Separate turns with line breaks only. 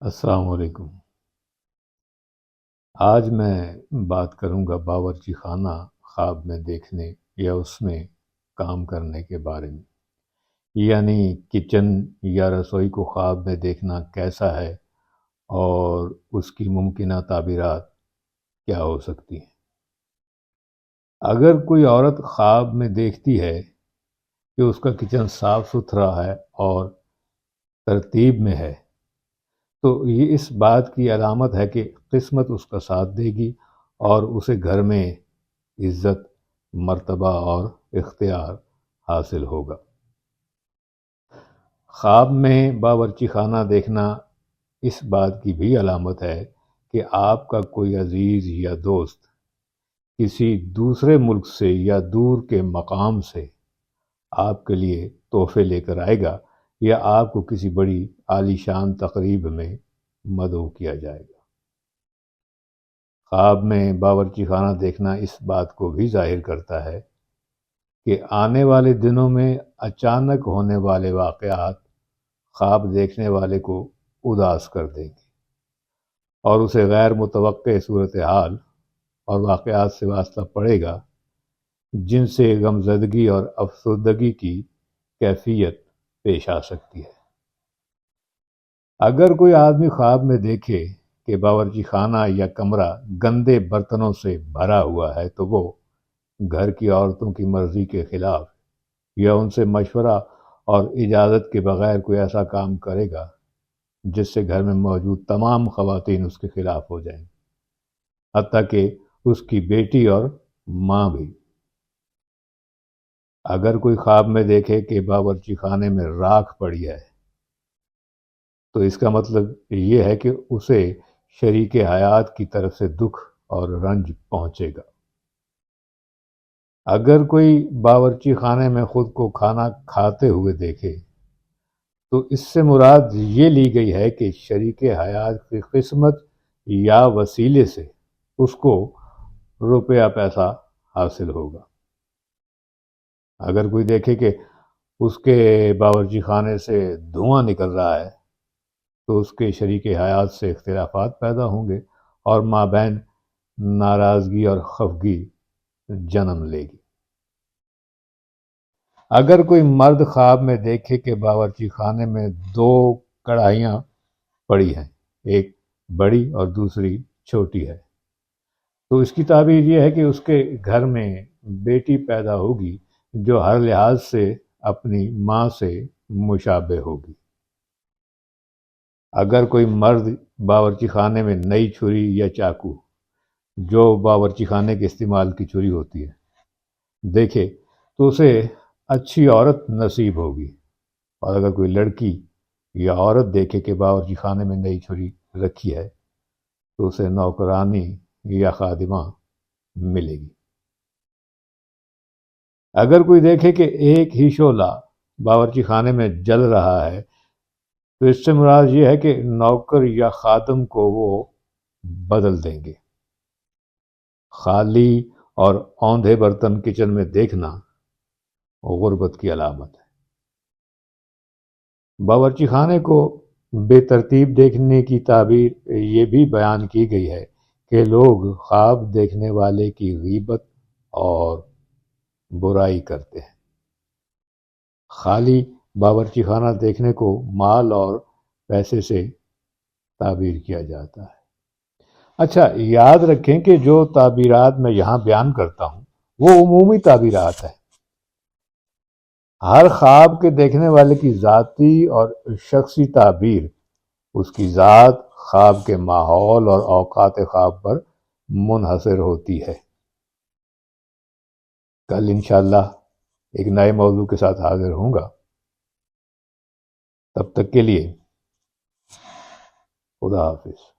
السلام علیکم۔ آج میں بات کروں گا باورچی خانہ خواب میں دیکھنے یا اس میں کام کرنے کے بارے میں۔ یعنی کچن یا رسوئی کو خواب میں دیکھنا کیسا ہے اور اس کی ممکنہ تعبیرات کیا ہو سکتی ہیں۔ اگر کوئی عورت خواب میں دیکھتی ہے کہ اس کا کچن صاف ستھرا ہے اور ترتیب میں ہے تو یہ اس بات کی علامت ہے کہ قسمت اس کا ساتھ دے گی اور اسے گھر میں عزت، مرتبہ اور اختیار حاصل ہوگا۔ خواب میں باورچی خانہ دیکھنا اس بات کی بھی علامت ہے کہ آپ کا کوئی عزیز یا دوست کسی دوسرے ملک سے یا دور کے مقام سے آپ کے لیے تحفے لے کر آئے گا یا آپ کو کسی بڑی عالیشان تقریب میں مدعو کیا جائے گا۔ خواب میں باورچی خانہ دیکھنا اس بات کو بھی ظاہر کرتا ہے کہ آنے والے دنوں میں اچانک ہونے والے واقعات خواب دیکھنے والے کو اداس کر دیں گے اور اسے غیر متوقع صورتحال اور واقعات سے واسطہ پڑے گا جن سے غمزدگی اور افسردگی کی کیفیت پیش آ سکتی ہے۔ اگر کوئی آدمی خواب میں دیکھے کہ باورچی خانہ یا کمرہ گندے برتنوں سے بھرا ہوا ہے تو وہ گھر کی عورتوں کی مرضی کے خلاف یا ان سے مشورہ اور اجازت کے بغیر کوئی ایسا کام کرے گا جس سے گھر میں موجود تمام خواتین اس کے خلاف ہو جائیں۔ حتیٰ کہ اس کی بیٹی اور ماں بھی۔ اگر کوئی خواب میں دیکھے کہ باورچی خانے میں راکھ پڑی ہے، تو اس کا مطلب یہ ہے کہ اسے شریک حیات کی طرف سے دکھ اور رنج پہنچے گا۔ اگر کوئی باورچی خانے میں خود کو کھانا کھاتے ہوئے دیکھے، تو اس سے مراد یہ لی گئی ہے کہ شریک حیات کی قسمت یا وسیلے سے اس کو روپیہ پیسہ حاصل ہوگا۔ اگر کوئی دیکھے کہ اس کے باورچی خانے سے دھواں نکل رہا ہے، تو اس کے شریک حیات سے اختلافات پیدا ہوں گے اور ماں بہن ناراضگی اور خفگی جنم لے گی۔ اگر کوئی مرد خواب میں دیکھے کہ باورچی خانے میں دو کڑھائیاں پڑی ہیں، ایک بڑی اور دوسری چھوٹی ہے، تو اس کی تعبیر یہ ہے کہ اس کے گھر میں بیٹی پیدا ہوگی جو ہر لحاظ سے اپنی ماں سے مشابہ ہوگی۔ اگر کوئی مرد باورچی خانے میں نئی چھری یا چاقو، جو باورچی خانے کے استعمال کی چھری ہوتی ہے، دیکھے تو اسے اچھی عورت نصیب ہوگی۔ اور اگر کوئی لڑکی یا عورت دیکھے کہ باورچی خانے میں نئی چھری رکھی ہے، تو اسے نوکرانی یا خادمہ ملے گی۔ اگر کوئی دیکھے کہ ایک ہی شعلہ باورچی خانے میں جل رہا ہے، تو اس سے مراد یہ ہے کہ نوکر یا خادم کو وہ بدل دیں گے۔ خالی اور اوندھے برتن کچن میں دیکھنا غربت کی علامت ہے۔ باورچی خانے کو بے ترتیب دیکھنے کی تعبیر یہ بھی بیان کی گئی ہے کہ لوگ خواب دیکھنے والے کی غیبت اور برائی کرتے ہیں۔ خالی باورچی خانہ دیکھنے کو مال اور پیسے سے تعبیر کیا جاتا ہے۔ اچھا یاد رکھیں کہ جو تعبیرات میں یہاں بیان کرتا ہوں، وہ عمومی تعبیرات ہیں۔ ہر خواب کے دیکھنے والے کی ذاتی اور شخصی تعبیر، اس کی ذات خواب کے ماحول اور اوقات خواب پر منحصر ہوتی ہے۔ کل انشاءاللہ ایک نئے موضوع کے ساتھ حاضر ہوں گا۔ تب تک کے لیے خدا حافظ۔